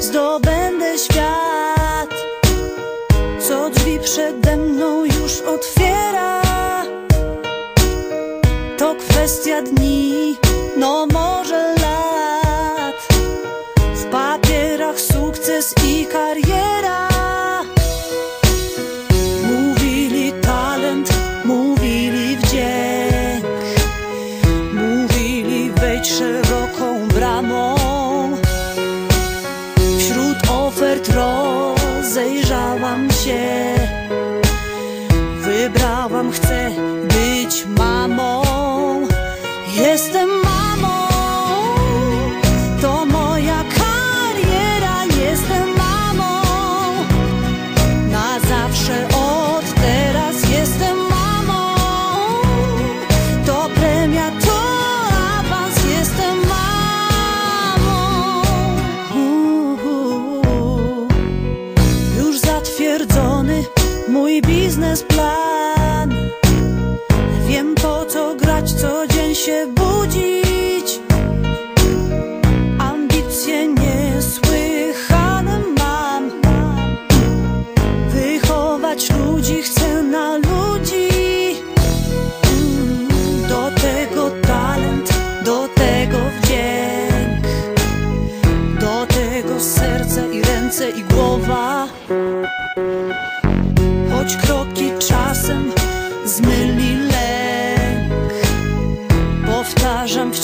zdobędę świat. Co drzwi przede mną już otwiera. To kwestia dni, no może lat. W papierach sukces i kariera. Mówili talent, mówili wdzięk. Mówili wejdź szeroką rozejrzałam się. Wybrałam, chcę być mamą. Jestem biznesplan Wiem po co grać, co dzień się budzić. Ambicje niesłychane mam. Wychować ludzi chcę na ludzi. Mm, Do tego talent, do tego wdzięk. Do tego serce i ręce i głowa choć kroki czasem zmyli lek. Powtarzam wciąż.